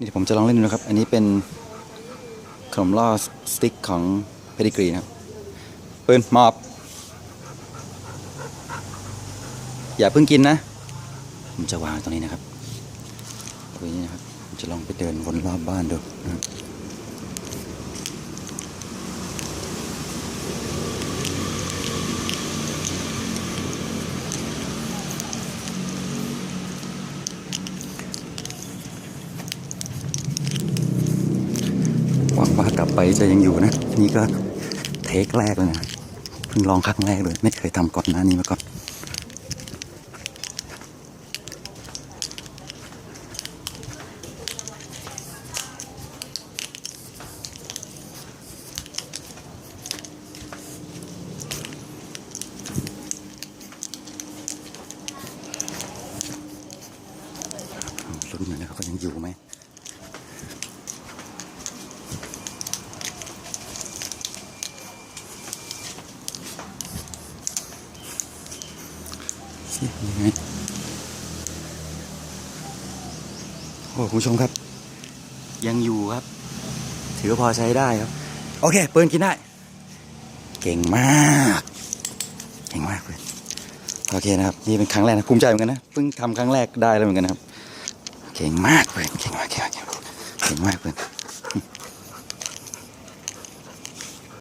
นี่เดี๋ยวผมจะลองเล่นดูนะครับ อันนี้เป็นขนมล่อสติ๊กของเพดิกรีนะครับปืนมอบ อย่าเพิ่งกินนะ ผมจะวางตรงนี้นะครับตรงนี้นะครับ ผมจะลองไปเดินวนรอบบ้านดูนะครับ วังว่ากลับไปจะยังอยู่นะ นี่ก็เทคแรกเลยนะเพิ่งลองครั้งแรกเลย ไม่เคยทำก่อนหน้านี้มาก่อนลุ้นหน่อยนะครับว่ายังอยู่ไหม สิยังไงโอ้คุณผู้ชมครับ ยังอยู่ครับ ถือว่าพอใช้ได้ครับ โอเคปืนกินได้ เก่งมาก เก่งมากเลยโอเคนะครับ นี่เป็นครั้งแรกนะภูมิใจเหมือนกันนะเพิ่งทำครั้งแรกได้แล้วเหมือนกันนะครับ เก่งมากเพื่อนเก่งมากเก่งมากเก่งมากเก่งมากเพื่อน